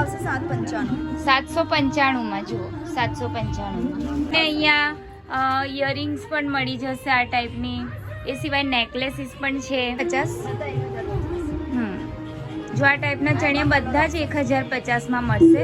આવશે સાત પંચાણું સાતસો પંચાણુંમાં જુઓ સાતસો પંચાણું ને અહીંયા ઇયરિંગ્સ પણ મળી જશે આ ટાઈપની એ સિવાય નેકલેસીસ પણ છે. પચાસ. જો આ ટાઈપના ચણિયા બધા જ એક હજાર પચાસમાં મળશે.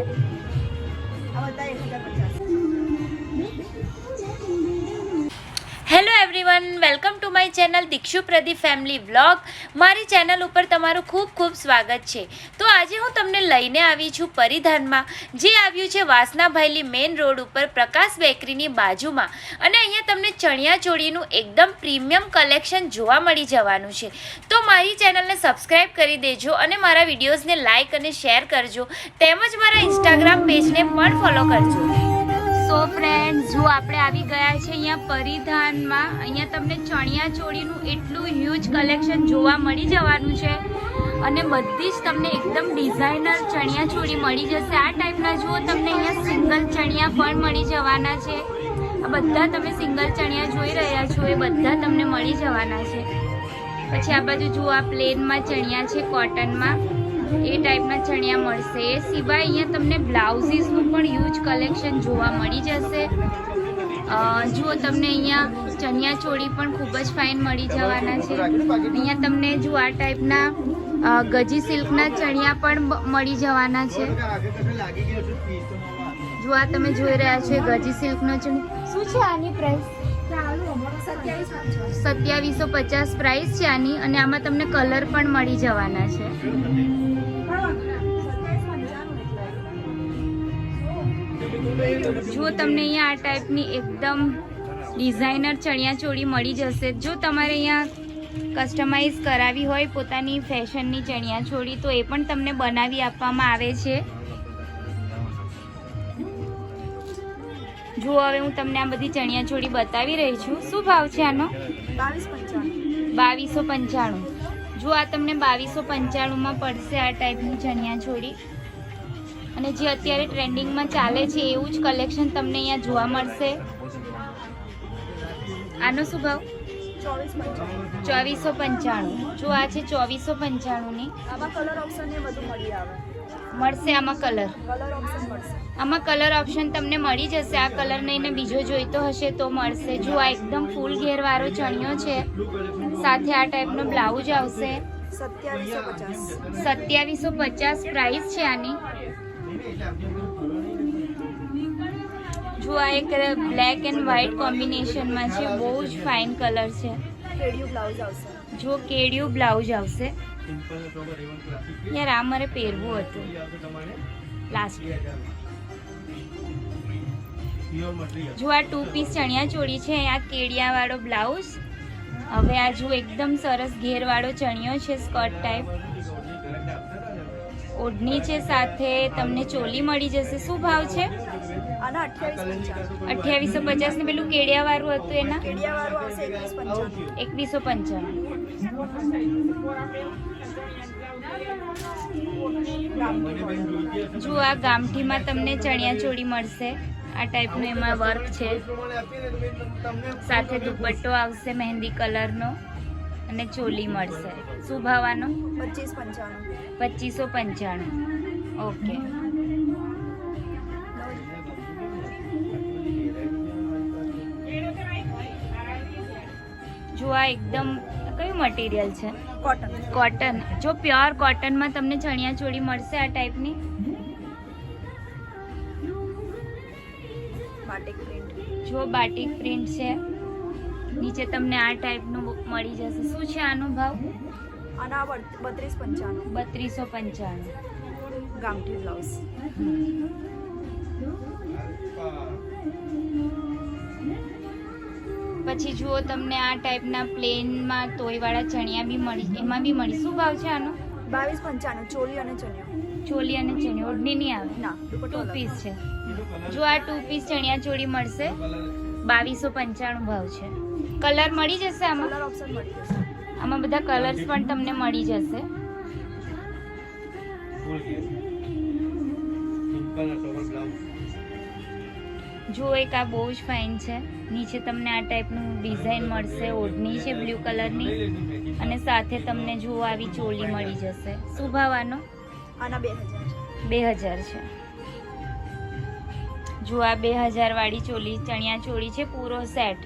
Everyone welcome to my channel Dikshu Pradeep family vlog મારી ચેનલ ઉપર તમારું ખૂબ ખૂબ સ્વાગત છે. તો આજે હું તમને લઈને આવી છું પરિધાનમાં, જે આવ્યું છે વાસનાભાઈલી મેઇન રોડ ઉપર પ્રકાશ બેકરીની બાજુમાં. અને અહીંયા તમને ચણિયા ચોળીનું એકદમ પ્રીમિયમ કલેક્શન જોવા મળી જવાનું છે. તો મારી ચેનલને સબસ્ક્રાઈબ કરી દેજો અને મારા વિડીયોઝને લાઇક અને શેર કરજો. તેમજ મારા ઇન્સ્ટાગ્રામ પેજને પણ ફોલો કરજો. સો ફ્રેન્ડ જો આપણે આવી ગયા છે અહીંયા પરિધાનમાં, અહીંયા તમને ચણિયા ચોળીનું એટલું હ્યુજ કલેક્શન જોવા મળી જવાનું છે. અને બધી જ તમને એકદમ ડિઝાઇનર ચણિયા ચોળી મળી જશે. આ ટાઈપના જુઓ, તમને અહીંયા સિંગલ ચણિયા પણ મળી જવાના છે. આ બધા તમે સિંગલ ચણિયા જોઈ રહ્યા છો, એ બધા તમને મળી જવાના છે. પછી આ બાજુ જુઓ, આ પ્લેનમાં ચણિયા છે કોટનમાં એ ટાઈપના ચણિયા મળશે. એ સિવાય અહીંયા તમને બ્લાઉઝીસનું પણ હ્યુજ કલેક્શન જોવા મળી જશે. જુઓ તમને અહીંયા ચણિયા ચોળી પણ ખૂબ જ ફાઇન મળી જવાના છે. અહીંયા તમને જુઓ આ ટાઈપના ગજી સિલ્કના ચણિયા પણ મળી જવાના છે. જો આ તમે જોઈ રહ્યા છો ગજી સિલ્કનો ચણિયા શું છે આની પ્રાઇસ સત્યાવીસ પચાસ પ્રાઇસ છે આની અને આમાં તમને કલર પણ મળી જવાના છે. જો તમને અહીંયા આ ટાઈપની એકદમ ડિઝાઇનર ચણિયા ચોળી મળી જશે. જો તમારે અહીંયા કસ્ટમાઇઝ કરાવી હોય પોતાની ફેશનની ચણિયા ચોળી, તો એ પણ તમને બનાવી આપવામાં આવે છે. જો હવે હું તમને આ બધી ચણિયા ચોળી બતાવી રહી છું. શું ભાવ છે આનો? બાવીસો પંચાણું. જો આ તમને બાવીસો પંચાણુંમાં પડશે આ ટાઈપની ચણિયા ચોળી. અને જે અત્યારે ટ્રેન્ડિંગમાં ચાલે છે, એવું જ કલેક્શન તમને અહીંયા જોવા મળશે. આનો શું ભાવ? ચોવીસ પંચાણું. જો આ છે ચોવીસો પંચાણુંની. આમાં કલર ઓપ્શન બધું મળી આવે. મળશે આમાં કલર કલર ઓપ્શન મળશે. આમાં કલર ઓપ્શન તમને મળી જશે. આ કલર નહીં ને બીજો જોઈતો હશે તો મળશે. જો આ એકદમ ફૂલ ઘેરવાળો ચણિયો છે સાથે આ ટાઈપનો બ્લાઉઝ આવશે. સત્યાવીસો પચાસ. પ્રાઇસ છે આની. જો આ એક બ્લેક એન્ડ વ્હાઈટ કોમ્બિનેશનમાં છે બહુ જ ફાઇન કલર છે. કેડિયું જો કેડિયું બ્લાઉઝ આવશે. યાર આ મારે પહેરવું હતું. લાસ્ટ જો આ ટુ પીસ ચણિયા ચોળી છે આ કેડિયાવાળો બ્લાઉઝ હવે આ જો એકદમ સરસ ઘેરવાળો ચણિયો છે સ્કર્ટ ટાઈપ ઓઢણી છે સાથે તમને ચોલી મળી જશે. શું ભાવ છે? અઠ્યાવીસ પચાસ ને પેલું કેડિયાવાળું હતું એના? કેડિયા વાળું હતું એના એકવીસો પંચાણું. જો આ ગામઠીમાં તમને ચણિયા ચોળી મળશે. આ ટાઈપનું એમાં વર્ક છે. સાથે દુપટ્ટો આવશે મહેંદી કલરનો અને ચોલી મળશે. શું ભાવવાનું? પચીસ પંચાણું. પચીસો પંચાણું ઓકે. જો આ એકદમ કયું મટીરિયલ છે? કોટન કોટન જો પ્યોર કોટનમાં તમને ચણિયા ચોળી મળશે આ ટાઈપની જો બાટિક પ્રિન્ટ છે. નીચે તમને આ ટાઈપનું મળી જશે. શું છે આનો ભાવ? આના બત્રીસ પંચાણું. બત્રીસો પંચાણું. ગામઠી બ્લાઉઝ પછી જુઓ તમને આ ટાઈપના પ્લેનમાં તોયવાળા ચણિયા બી મળી એમાં બી મળી. શું ભાવ છે આનો? બાવીસ પંચાણું ચોલી અને ચણિયો. ચોલી અને ચણિયા. ઓઢણી નહીં આવે? ના ટુ પીસ છે. જો આ ટુ પીસ ચણિયા ચોળી મળશે બાવીસો પંચાણું ભાવ છે. કલર મળી જશે આમાં? કલર ઓપ્શન મળી જશે. આમાં બધા કલર્સ પણ તમને મળી જશે. જો એક આ બહુ જ ફાઇન છે. નીચે તમને આ ટાઈપનું ડિઝાઇન મળશે ઓઢણી છે બ્લુ કલરની અને સાથે તમને જો આવી ચોલી મળી જશે. શું ભાવ આનો? આના બે હજાર. બે હજાર છે. જો આ બે હજાર વાળી ચોલી ચણિયા ચોળી છે પૂરો સેટ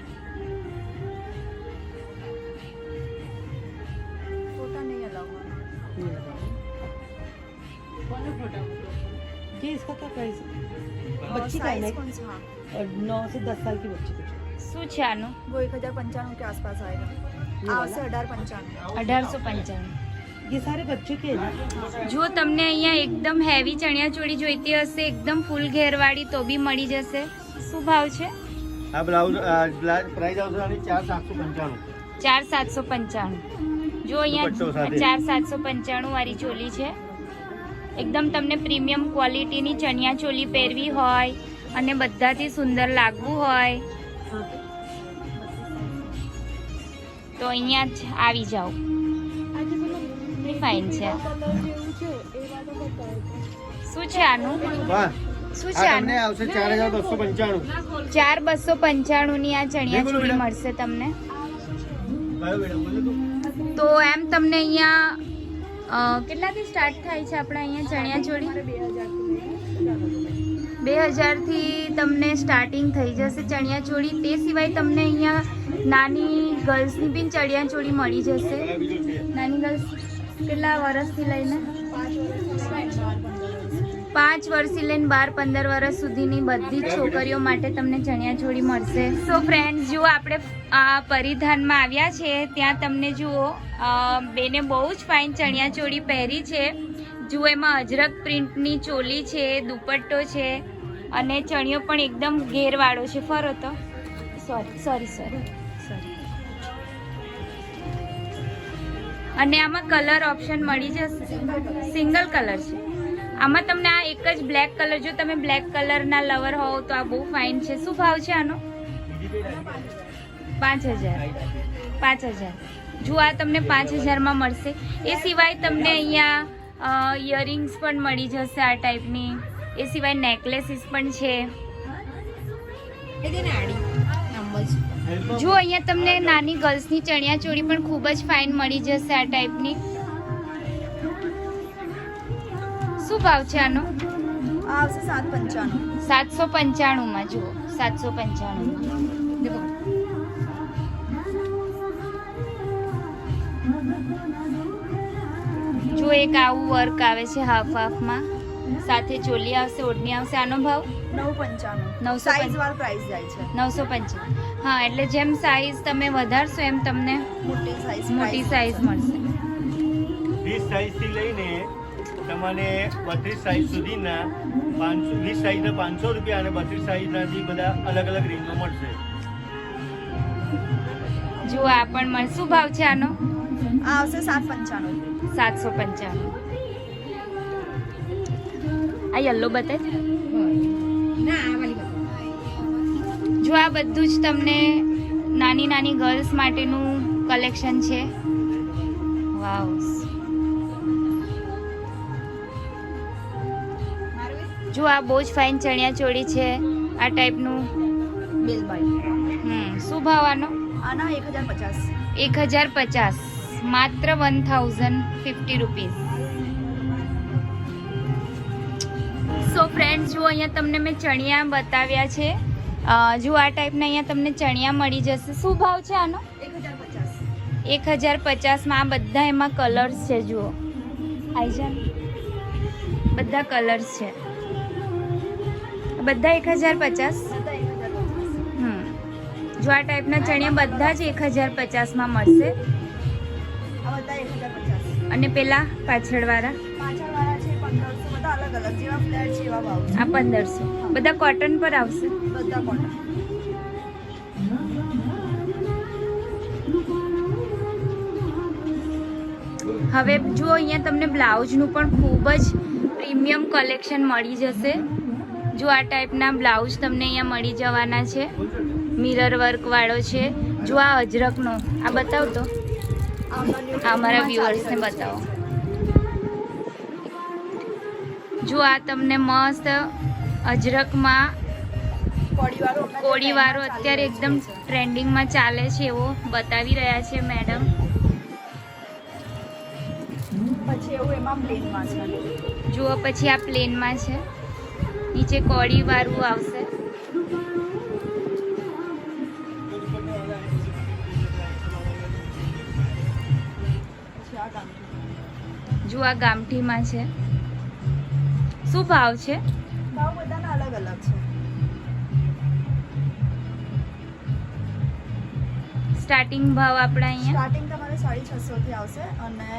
इसका क्या प्राइस है बच्ची का है साइज ना कौन सा हाँ और नौ से दस साल की बच्ची को શું છે આનું वो एक हजार पंचानवे के आसपास आएगा ये आ वाला? से अठार पंचानवे અઢારસો પંચાણું ये सारे बच्चों के हैं ना જો તમને અહીંયા એકદમ હેવી ચણિયા ચોળી જોઈતી હશે એકદમ ફૂલ ઘેરવાળી તો બી મળી જશે શું ભાવ છે આ બ્લાઉઝ પ્રાઇસ આવશે આની ચાર સાતસો પંચાણું ચાર સાતસો પંચાણું જો દુપટ્ટો અહીંયા સાથે. ચાર સાતસો પંચાણું વાળી ચોલી છે એકદમ તમને પ્રીમિયમ ક્વોલિટીની ચણિયા ચોલી પહેરવી હોય અને બધાથી સુંદર લાગવું હોય. તો અહીંયા જ આવી જાઓ. ફાઇન છે. શું છે આનું? શું છે આનું? આવશે ચાર હજાર બસો પંચાણું. ચાર બસો પંચાણું ની આ ચણિયા ચોળી મળશે તમને. તો એમ તમને અહીંયા કેટલાથી સ્ટાર્ટ થાય છે આપણે અહીંયા ચણિયા ચોળી? બે હજારથી તમને સ્ટાર્ટિંગ થઈ જશે ચણિયા ચોળી. તે સિવાય તમને અહીંયા નાની ગર્લ્સની બી ચણિયા ચોળી મળી જશે. નાની ગર્લ્સ કેટલા વર્ષથી લઈને? પાંચ વર્ષથી લઈને બાર, પંદર વર્ષ સુધીની બધી જ છોકરીઓ માટે તમને ચણિયા ચોળી મળશે. સો ફ્રેન્ડ્સ જુઓ આપણે આ પરિધાનમાં આવ્યા છે. ત્યાં તમને જુઓ બેને બહુ જ ફાઇન ચણિયા ચોળી પહેરી છે. જુઓ એમાં અજરક પ્રિન્ટની ચોલી છે, દુપટ્ટો છે, અને ચણિયો પણ એકદમ ઘેરવાળો છે. ફરો તો. સોરી સોરી સોરી સોરી અને આમાં કલર ઓપ્શન મળી જશે. સિંગલ કલર છે. આમાં તમને આ એક જ બ્લેક કલર જો તમે બ્લેક કલરના લવર હોવ તો આ બહુ ફાઇન છે. શું ભાવ છે આનો? પાંચ હજાર. પાંચ હજાર. જો આ તમને પાંચ હજારમાં મળશે. એ સિવાય તમને અહીંયા ઇયરિંગ્સ પણ મળી જશે આ ટાઈપની એ સિવાય નેકલેસીસ પણ છે. જો અહીંયા તમને નાની ગર્લ્સની ચણિયા ચોળી પણ ખૂબ જ ફાઇન મળી જશે આ ટાઈપની શું ભાવ છે આનો? આવશે સાત પંચાણું. સાતસો પંચાણુંમાં જુઓ. સાતસો પંચાણુંમાં. દેખો. જો એક આવું વર્ક આવે છે હાફ હાફમાં સાથે ચોલી આવશે ઓઢણી આવશે આનો ભાવ? નવ પંચાણું. નવસો સાઈઝ પ્રાઇસ જાય છે. નવસો પંચાણું. હા એટલે જેમ સાઈઝ તમે વધારશો એમ તમને મોટી સાઈઝ મોટી સાઈઝ મળશે. વીસ સાઈઝથી લઈને તમને બત્રીસ સાઈઝ સુધીના પાંચસો વીસ સાઈઝના પાંચસો રૂપિયા અને બત્રીસ સાઈઝના જે બધા અલગ અલગ રેન્જમાં મળશે. જુઓ આ પણ મળે શું ભાવ છે આનો? આ આવશે સાત પંચાણું. સાતસો પંચાણું. આ યલ્લો બતે? જો આ બધું જ તમને નાની નાની ગર્લ્સ માટેનું કલેક્શન છે. વાવ જો આ બહુ જ ફાઇન ચણિયા ચોળી છે આ ટાઈપનું બિલબાઈ હમ શું ભાવ આનો? આના એક હજાર પચાસ. એક હજાર પચાસ. માત્ર one thousand fifty rupees so friends જો અહીંયા તમને મેં ચણિયા બતાવ્યા છે જો આ ટાઈપના અહીંયા તમને ચણિયા મળી જશે. શું ભાવ છે આનો? એક હજાર પચાસ. એક હજાર પચાસમાં આ બધા એમાં કલર્સ છે જુઓ. આઈ બધા કલર્સ છે. બધા એક હજાર પચાસ? હમ. જો આ ટાઈપના ચણિયા બધા જ એક હજાર પચાસમાં મળશે. અને પેલા પાછળવાળા? આ પંદરસો. બધા કોટન પર આવશે? બધા કોટન હવે જો અહીંયા તમને બ્લાઉઝનું પણ ખૂબ જ પ્રીમિયમ કલેક્શન મળી જશે. જો આ ટાઈપના બ્લાઉઝ તમને અહીંયા મળી જવાના છે. મિરર વર્કવાળો છે. જો આ અજરકનો આ બતાવ તો અમારા વ્યુઅર્સને બતાવો. જો આ તમને મસ્ત અજરકમાં કોળીવાળો અત્યારે એકદમ ટ્રેન્ડિંગમાં ચાલે છે એવો બતાવી રહ્યા છે મેડમ. પછી એવું એમાં પ્લેનમાં છે જુઓ પછી આ પ્લેનમાં છે. નીચે કોળી વાળું આવશે. જો આ ગામઠીમાં છે. શું ભાવ છે? ભાવ બધાના અલગ અલગ છે. સ્ટાર્ટિંગ ભાવ આપણા અહીંયા? સ્ટાર્ટિંગ તમારે સાડી છસો થી આવશે અને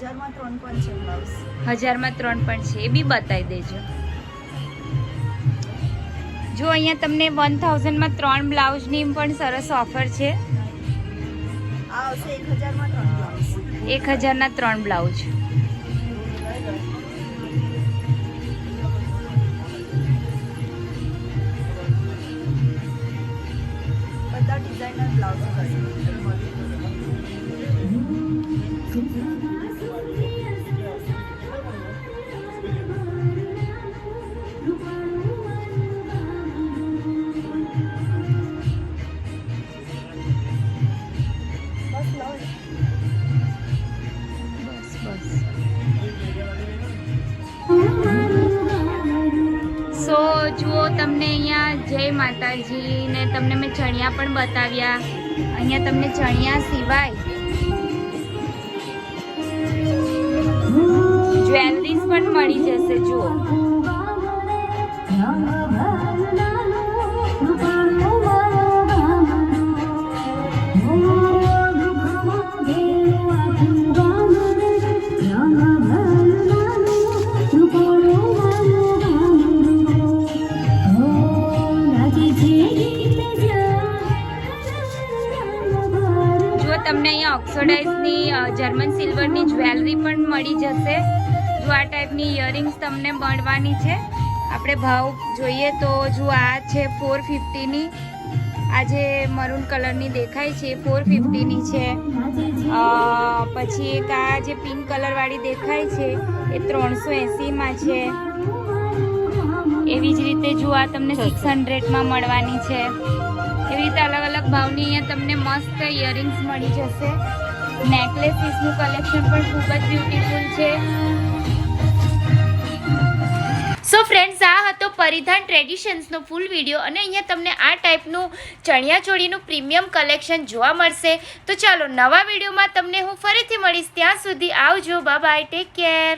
હજારમાં ત્રણ પણ છે બ્લાઉઝ હજારમાં ત્રણ પણ છે. એ બી બતાવી દેજો. જો અહીંયા તમને વન થાઉઝન્ડમાં ત્રણ બ્લાઉઝની પણ સરસ ઓફર છે. એક હજારના ત્રણ બ્લાઉઝ. બધા ડિઝાઇનર બ્લાઉઝ તમને અહીંયા જય માતાજી ને તમને મેં ચણિયા પણ બતાવ્યા. અહીંયા તમને ચણિયા સિવાય જ્વેલરીઝ પણ મળી જશે, જુઓ. અ, જર્મન સિલ્વરની જ્વેલરી પણ મળી જશે. જો આ ટાઈપની ઇયરિંગ્સ તમને મળવાની છે. આપણે ભાવ જોઈએ તો જો આ છે ફોર ફિફ્ટીની આ જે મરૂન કલરની દેખાય છે ફોર ફિફ્ટીની છે. પછી એક આ જે પિંક કલરવાળી દેખાય છે એ ત્રણસો એંસીમાં છે. એવી જ રીતે જો આ તમને સિક્સ હંડ્રેડમાં મળવાની છે. એવી રીતે અલગ અલગ ભાવની અહીંયા તમને મસ્ત ઇયરિંગ્સ મળી જશે. નેકલેસીસનું કલેક્શન પણ ખૂબ જ બ્યુટીફુલ છે. સો ફ્રેન્ડ્સ આ હતો પરિધાન ટ્રેડિશન્સનો ફૂલ વીડિયો અને અહીંયા તમને આ ટાઈપનું ચણિયાચોળીનું પ્રીમિયમ કલેક્શન જોવા મળશે. તો ચાલો નવા વિડીયોમાં તમને હું ફરીથી મળીશ. ત્યાં સુધી આવજો. Bye take care